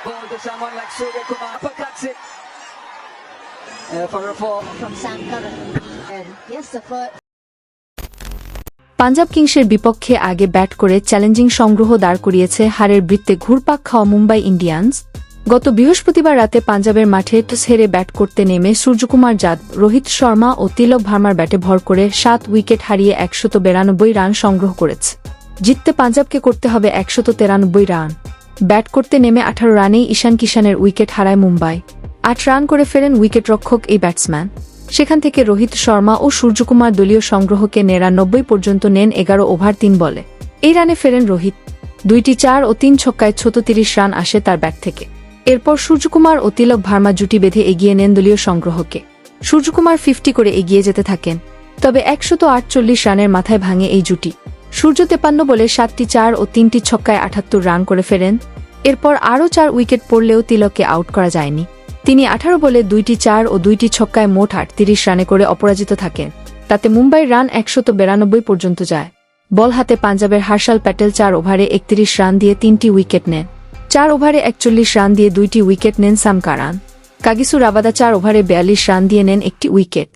Ball to someone like Surya Kumar. Uppercuts it. Uh, for a four. from Sam Curran. And yes, the first. Punjab কিংসের বিপক্ষে আগে bat করে challenging সংগ্রহ দাঁড় করিয়েছে হারের বৃত্তে ঘুরপাক খাওয়া মুম্বাই ইন্ডিয়ান্স গত বৃহস্পতিবার রাতে পাঞ্জাবের মাঠে টস হেরে ব্যাট করতে নেমে সূর্যকুমার যাদ রোহিত শর্মা ও তিলক ভার্মার ব্যাটে ভর করে সাত উইকেট হারিয়ে একশত বেরানব্বই রান সংগ্রহ করেছে জিততে পাঞ্জাবকে করতে হবে একশত তেরানব্বই রান ব্যাট করতে নেমে আঠারো রানেই ঈশান কিষানের উইকেট হারায় মুম্বাই। আট রান করে ফেরেন উইকেট রক্ষক এই ব্যাটসম্যান। সেখান থেকে রোহিত শর্মা ও সূর্যকুমার দলীয় সংগ্রহকে নিরানব্বই পর্যন্ত নেন এগারো ওভার তিন বলে। এই রানে ফেরেন রোহিত। দুইটি চার ও তিন ছক্কায় ছত্রিশ রান আসে তার ব্যাট থেকে। এরপর সূর্যকুমার ও তিলক ভার্মা জুটি বেঁধে এগিয়ে নেন দলীয় সংগ্রহকে। সূর্যকুমার ফিফটি করে এগিয়ে যেতে থাকেন। তবে একশত আটচল্লিশ রানের মাথায় ভাঙে এই জুটি। সূর্য তেপান্ন বলে সাতটি চার ও তিনটি ছক্কায় আটাত্তর রান করে ফেরেন। এরপর আরও চার উইকেট পড়লেও তিলককে আউট করা যায়নি। তিনি আঠারো বলে দুইটি চার ও দুইটি ছক্কায় মোট আটত্রিশ রানে করে অপরাজিত থাকেন। তাতে মুম্বাইয়ের রান একশত বেরানব্বই পর্যন্ত যায়। বল হাতে পাঞ্জাবের হার্ষাল প্যাটেল চার ওভারে একত্রিশ রান দিয়ে তিনটি উইকেট নেন। চার ওভারে একচল্লিশ রান দিয়ে দুইটি উইকেট নেন সাম কারান। কাগিসু রাবাদা চার ওভারে বিয়াল্লিশ রান দিয়ে নেন একটি উইকেট।